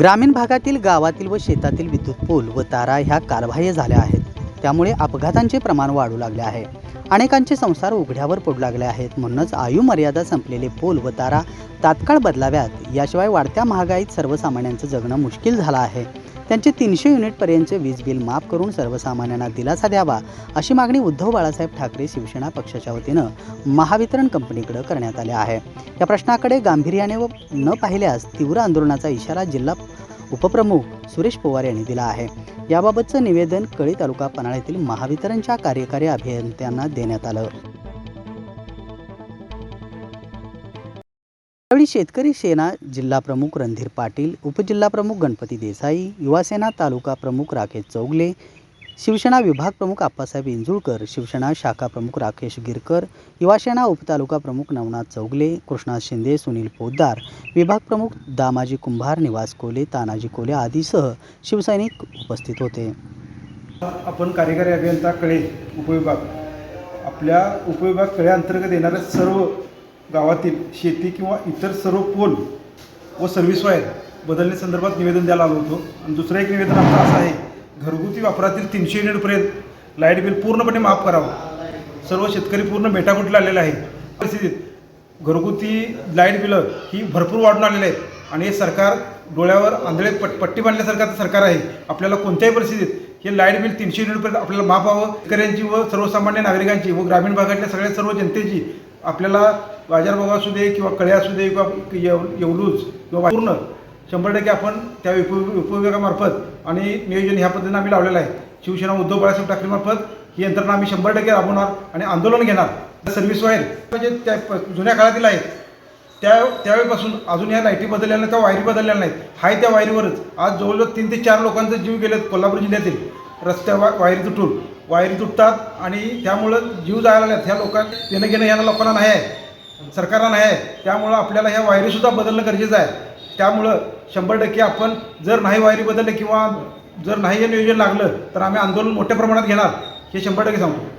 ग्रामीण भागातील गावातील व शेतातील विद्युत पूल व तारा ह्या कालबाह्य झाल्या आहेत. त्यामुळे अपघातांचे प्रमाण वाढू लागले आहे. अनेकांचे संसार उघड्यावर पडू लागले आहेत. म्हणूनच आयु मर्यादा संपलेले पोल व तारा तात्काळ बदलाव्यात. याशिवाय वाढत्या महागाईत सर्वसामान्यांचं जगणं मुश्किल झालं आहे. त्यांचे तीनशे युनिटपर्यंतचे वीज बिल माफ करून सर्वसामान्यांना दिलासा द्यावा अशी मागणी उद्धव बाळासाहेब ठाकरे शिवसेना पक्षाच्या वतीनं महावितरण कंपनीकडे करण्यात आली आहे. या प्रश्नाकडे गांभीर्याने व न पाहिल्यास तीव्र आंदोलनाचा इशारा जिल्हा उपप्रमुख सुरेश पवार यांनी दिला आहे. याबाबतचं निवेदन कळी तालुका पन्हाळ येथील महावितरणच्या कार्यकारी अभियंत्यांना देण्यात आलं. यावेळी शेतकरी सेना जिल्हा प्रमुख रणधीर पाटील उपजिल्हा प्रमुख गणपती देसाई युवासेना तालुका प्रमुख राकेश चौगले शिवसेना विभाग प्रमुख आप्पासाहेब इंजुळकर शिवसेना शाखा प्रमुख राकेश गिरकर युवासेना उपतालुका प्रमुख नवनाथ चौगले कृष्णा शिंदे सुनील पोद्दार विभाग प्रमुख दामाजी कुंभार निवास कोले तानाजी कोले आदीसह शिवसैनिक उपस्थित होते. आपण कार्यकारी अभियंता कळे उपविभाग. आपल्या उपविभाग कळे अंतर्गत येणाऱ्या सर्व गावातील शेती किंवा इतर सर्व पोल व सर्व्हिस वायर बदलण्यासंदर्भात निवेदन द्यायला आलो होतो. आणि दुसरं एक निवेदन आमचं असं आहे घरगुती वापरातील तीनशे युनिटपर्यंत लाइट बिल पूर्णपणे माफ करावं. सर्व शेतकरी पूर्ण बेटाकुटीला आलेले आहे परिस्थितीत घरगुती लाइट बिलं ही भरपूर वाढून आलेली आहेत. आणि हे सरकार डोळ्यावर आंधळे पट पट्टी बांधल्यासारखं सरकार आहे. आपल्याला कोणत्याही परिस्थितीत हे लाइट बिल तीनशे युनिटपर्यंत आपल्याला माफ व्हावं. शेतकऱ्यांची व सर्वसामान्य नागरिकांची व ग्रामीण भागातल्या सगळ्या सर्व जनतेची आपल्याला बाजारभाव असू दे किंवा कळे असू दे किंवा येव येवलूच किंवा पूर्ण शंभर टक्के आपण त्या उप उपविभागामार्फत आणि नियोजन ह्या पद्धतीनं आम्ही लावलेलं आहे. शिवसेना उद्धव बाळासाहेब ठाकरेमार्फत ही यंत्रणा आम्ही शंभर टक्के राबवणार आणि आंदोलन घेणार. सर्व्हिस वायर म्हणजे त्या प- जुन्या काळातील आहेत. त्या त्यावेळीपासून अजून या लाईटी बदललेल्या नाही त्या वायरी बदलल्या नाहीत. हाय त्या वायरीवरच. आज जवळजवळ तीन ते चार लोकांचा जीव गेलेत कोल्हापूर जिल्ह्यातील. रस्त्या वा वायरी तुटून वायरी तुटतात आणि त्यामुळं जीव जायला लागल्यात. ह्या लोकांना देणं घेणं ह्या लोकांना नाही आहे. सरकारला नाही आहे. त्यामुळं आपल्याला ह्या वायरीसुद्धा बदलणं गरजेचं आहे. त्यामुळं शंभर टक्के आपण जर नाही वायरी बदलले किंवा जर नाही हे नियोजन लागलं तर आम्ही आंदोलन मोठ्या प्रमाणात घेणार. हे शंभर टक्के सांगतो.